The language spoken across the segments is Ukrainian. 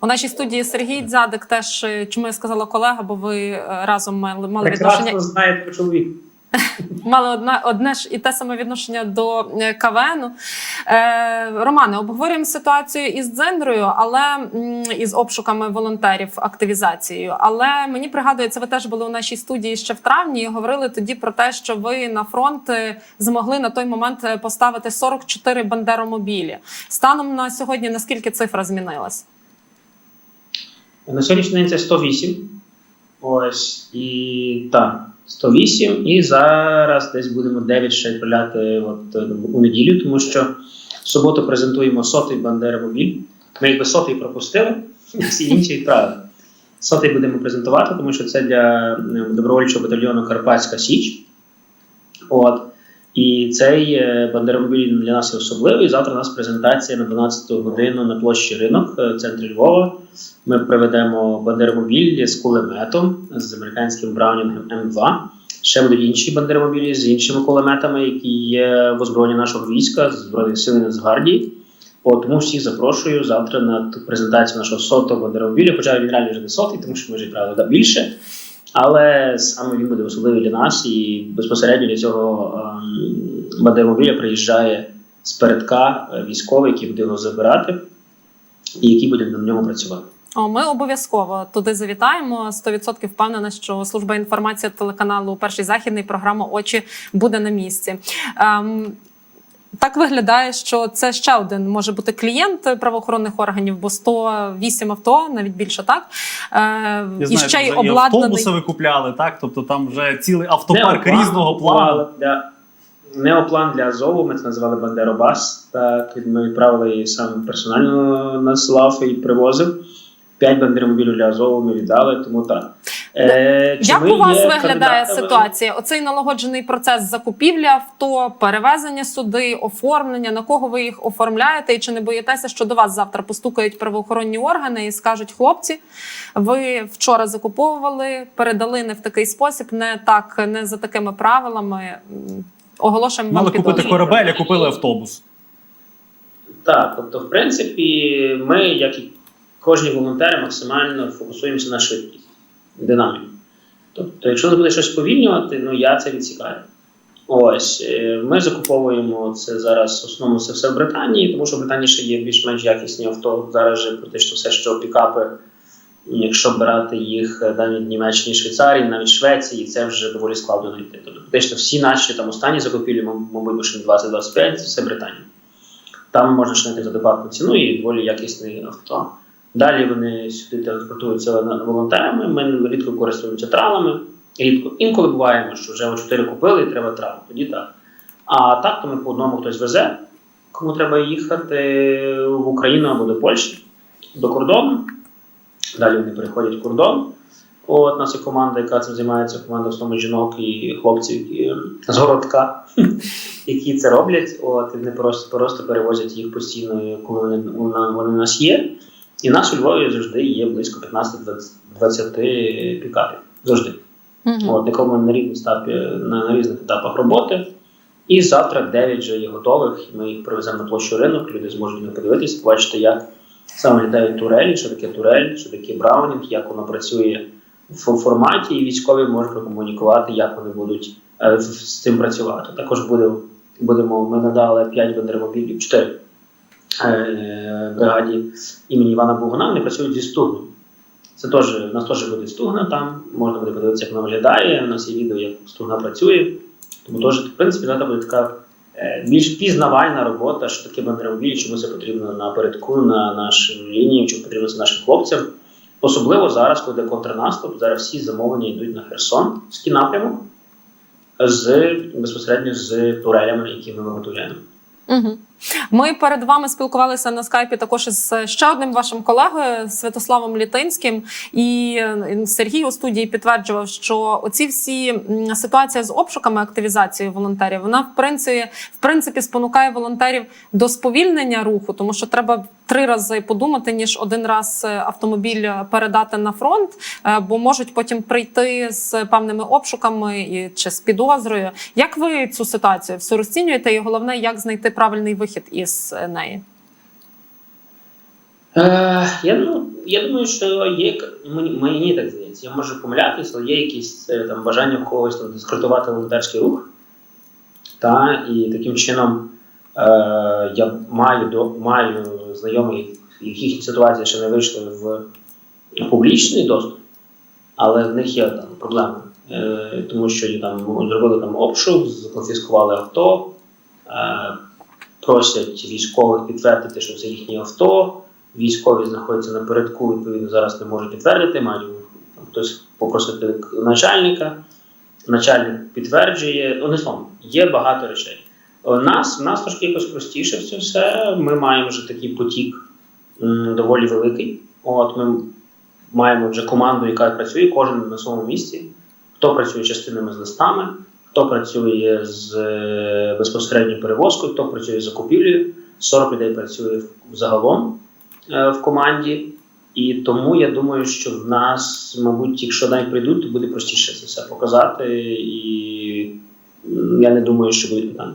У нашій студії Сергій Дзядик теж е, чому я сказала колега, бо ви е, разом мали, мали Прекрасно відношення знає про чоловік. мали одне, одне ж і те саме відношення до е, КВНу. Е, Романе, обговорюємо ситуацію із дзендрою, але із обшуками волонтерів, активізацією. Але мені пригадується, ви теж були у нашій студії ще в травні і говорили тоді про те, що ви на фронт змогли на той момент поставити 44 бандеромобілі. Станом на сьогодні наскільки цифра змінилась? На сьогоднішній день це 108. Ось і так, 108. І зараз десь будемо 9 ще відправляти от, у неділю, тому що в суботу презентуємо сотий бандеромобіль. Ми якби сотий пропустили, всі інші відправили. Сотий будемо презентувати, тому що це для добровольчого батальйону Карпатська Січ. От. І цей е, бандеромобіль для нас є особливий. Завтра у нас презентація на 12 годину на площі ринок е, в центрі Львова. Ми проведемо бандеромобіль з кулеметом з американським Браунінгом М2. Ще будуть інші бандеромобілі з іншими кулеметами, які є в озброєнні нашого війська, Збройних сил Нацгвардії. Тому всіх запрошую завтра на ту презентацію нашого сотого бандеромобіля, хоча він реально вже не сотий, тому що ми вже відправили да, більше. Але саме він буде особливий для нас, і безпосередньо для цього ем, бандеромобіля приїжджає з передка військовий, який буде його забирати, і який буде на ньому працювати. О, ми обов'язково туди завітаємо. 100% впевнена, що служба інформації телеканалу Перший західний програма Очі буде на місці. Ем, так виглядає, що це ще один може бути клієнт правоохоронних органів, бо 108 авто, навіть більше так. Е, Я і знаю, ще й і обладнаний. автобуси ви купляли, так? Тобто там вже цілий автопарк Неоплан різного плану. Для, неоплан для Азову, ми це називали Бандеробас. Так, ми відправили і сам персонально насилав і привозив. П'ять бандеромобілів для Азову ми віддали, тому так. Е, Як у вас виглядає ситуація? Оцей налагоджений процес закупівлі авто, перевезення суди, оформлення. На кого ви їх оформляєте? І чи не боїтеся, що до вас завтра постукають правоохоронні органи і скажуть, хлопці, ви вчора закуповували, передали не в такий спосіб, не так, не за такими правилами. Оголошуємо вам Мали купити підозру. корабель, а купили автобус. Так, тобто, в принципі, ми, як і кожні волонтери, максимально фокусуємося на швидкість, динаміку. Тобто, якщо буде щось повільнювати, ну я це відсікаю. Ось е, ми закуповуємо це зараз в основному це все в Британії, тому що в Британії ще є більш-менш якісні авто. Зараз же практично все, що пікапи, якщо брати їх е, навіть в Німеччині, Швейцарії, навіть Швеції, це вже доволі складно знайти. Тобто, практично всі наші там останні закупівлі, мабуть, машин 20-25, це все Британія. Там можна знайти за адекватну ціну і доволі якісне авто. Далі вони сюди транспортуються волонтерами. Ми рідко користуємося тралами. Рідко. Інколи буває, що вже 4 купили і треба трал. Тоді так. А так, то ми по одному хтось везе, кому треба їхати в Україну або до Польщі, до кордону. Далі вони переходять кордон. От у нас є команда, яка цим займається, команда в основному жінок і хлопців які, е, з городка, які це роблять. От, і вони просто, просто перевозять їх постійно, коли вони, вони у нас є. І нас у Львові завжди є близько 15-20 пікапів. Завжди. Мгм. От, якому на різних етапі, на, на різних етапах роботи. І завтра 9 вже є готових. Ми їх привеземо на площу ринок, люди зможуть на подивитися, побачити, як саме літають турелі, що таке турель, що таке браунінг, як воно працює в форматі, і військові можуть прокомунікувати, як вони будуть е, з- цим працювати. Також буде, будемо, ми надали 5 бандеромобілів, 4 е, бригаді імені Івана Богуна, вони працюють зі стугнем. Це теж, у нас теж буде стугна там, можна буде подивитися, як вона виглядає. У нас є відео, як стугна працює. Тому теж, в принципі, завтра буде така е, більш пізнавальна робота, що таке бандеромобіль, чому це потрібно напередку, на нашій лінії, чому потрібно це нашим хлопцям. Особливо зараз, коли контрнаступ, зараз всі замовлення йдуть на Херсон, з напрямок, з безпосередньо з турелями, які ми виготовляємо. Угу. Ми перед вами спілкувалися на скайпі також із ще одним вашим колегою Святославом Літинським, і е, Сергій у студії підтверджував, що оці всі ситуація з обшуками активізації волонтерів, вона в принципі, в принципі спонукає волонтерів до сповільнення руху, тому що треба три рази подумати, ніж один раз е, автомобіль передати на фронт, е, бо можуть потім прийти з певними обшуками і чи з підозрою. Як ви цю ситуацію все розцінюєте? І головне, як знайти правильний вихід із е, неї? Е, я, ну, я думаю, що є мені, так здається. Я можу помилятися, але є якісь е, там бажання в когось там дискредитувати волонтерський рух. Та, і таким чином е, я маю, до, маю знайомих, яких ситуації ще не вийшли в публічний доступ, але в них є там проблеми. Е, тому що там зробили там обшук, конфіскували авто, е, просять військових підтвердити, що це їхнє авто. Військові знаходяться напередку, відповідно, зараз не можуть підтвердити, мають хтось попросити начальника. Начальник підтверджує, одним словом, є багато речей. У нас, нас трошки якось простіше це все. Ми маємо вже такий потік доволі великий. От ми маємо вже команду, яка працює, кожен на своєму місці. Хто працює частинами з листами, хто працює з е, безпосередньо перевозкою, хто працює з закупівлею. 40 людей працює загалом е, в команді. І тому я думаю, що в нас, мабуть, якщо навіть прийдуть, то буде простіше це все показати. І я не думаю, що будуть питання.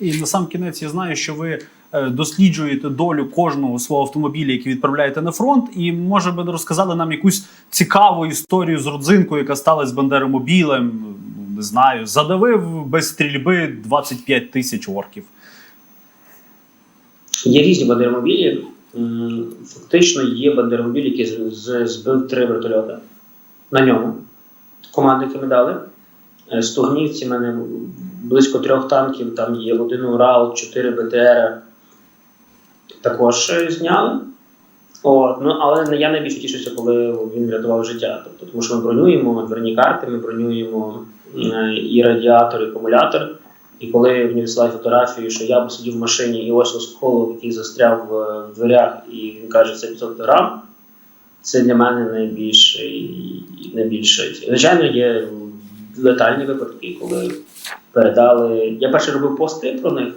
І на сам кінець я знаю, що ви е, досліджуєте долю кожного свого автомобіля, який відправляєте на фронт. І може би розказали нам якусь цікаву історію з родзинкою, яка сталася з Бандеромобілем. Не знаю, задавив без стрільби 25 тисяч орків. Є різні бандеромобілі. Фактично є бандеромобіль, який збив три вертольоти на ньому. Команди, які ми дали. Е, Стогнівці мене близько трьох танків, там є один Урал, чотири БТР. Також зняли. От, ну, але я найбільше тішуся, коли він врятував життя. Тобто, тому що ми бронюємо дверні карти, ми бронюємо е, і радіатор, і акумулятор. І коли мені висилають фотографію, що я б сидів в машині і ось осколок, який застряв в дверях, і він каже, це 500 грам, це для мене найбільше найбільше. Звичайно, є летальні випадки, коли передали. Я перше робив пости про них,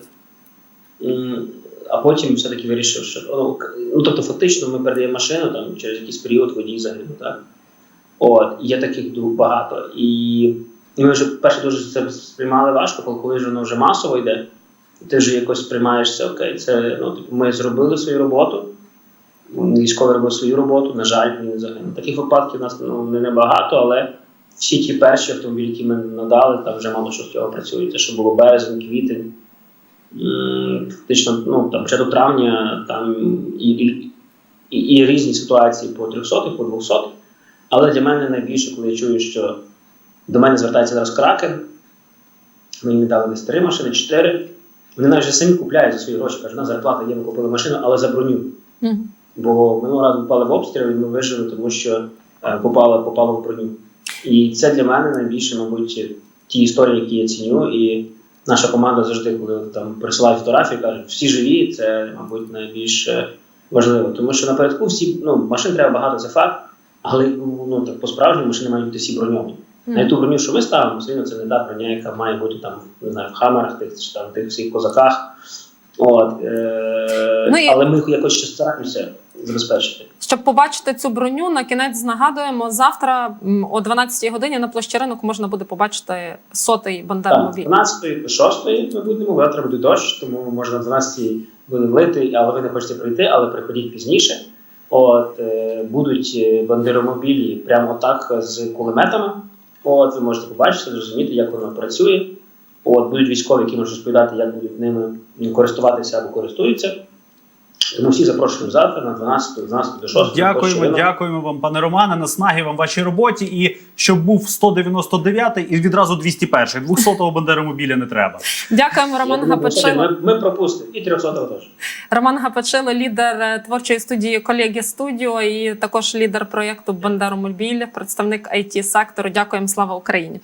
а потім все-таки вирішив, що ну, ну тобто, фактично, ми передаємо машину там через якийсь період водій загинув. Так? От, є таких багато. І ми вже перше дуже це сприймали важко, коли- коли воно вже масово йде, ти вже якось сприймаєш це окей. Це ну, типу, ми зробили свою роботу. Військовий робив свою роботу, на жаль, він загинув. Таких випадків у нас ну, не небагато, але всі ті перші автомобілі, які ми надали, там вже мало що з цього працює. Це що було березень, квітень. Фактично, ну там початок травня, там і, і, і, і різні ситуації по 300, по 200. Але для мене найбільше, коли я чую, що до мене звертається зараз кракен. Мені дали десь три машини, чотири. Вони навіть самі купляють за свої гроші. Кажуть, на зарплата є, ми купили машину, але за броню. Мгм. Бо минулого разу попали в обстріл, і ми вижили, тому що е, попало, попало в броню. І це для мене найбільше, мабуть, ті історії, які я ціню. І наша команда завжди, коли там присилають фотографії, кажуть, всі живі, це, мабуть, найбільш е, важливо. Тому що напередку всі ну, машин треба багато, це факт, але ну, так по-справжньому машини мають бути всі броньовані. На ту броню, що ми ставимо, звісно, це не та броня, яка має бути там, не знаю, в хамерах, тих чи там тих всіх козаках. От, е- Ну і- Але ми якось ще стараємося забезпечити. Щоб побачити цю броню, на кінець нагадуємо, завтра о 12-й годині на площі ринок можна буде побачити сотий Так, бандеромобіль. 12 до 6 ми будемо, завтра буде дощ, тому можна на 12 буде влити, але ви не хочете прийти, але приходіть пізніше. От, е, будуть е, бандеромобілі прямо так з кулеметами. От, ви можете побачити, зрозуміти, як воно працює. От, будуть військові, які можуть розповідати, як будуть ними користуватися або користуються. Тому всі запрошуємо завтра на 12, 12 до 6. Дякуємо, дякуємо вам, пане Романе. Наснаги вам вашій роботі. І щоб був 199 і відразу 201. 200-го Бандеромобіля не треба. Дякуємо, Роман Гапачило. Ми, ми пропустимо і 300 теж. Роман Гапачило, лідер е, творчої студії колеги студіо і також лідер проєкту Бандеромобіль, представник it сектору. Дякуємо, слава Україні.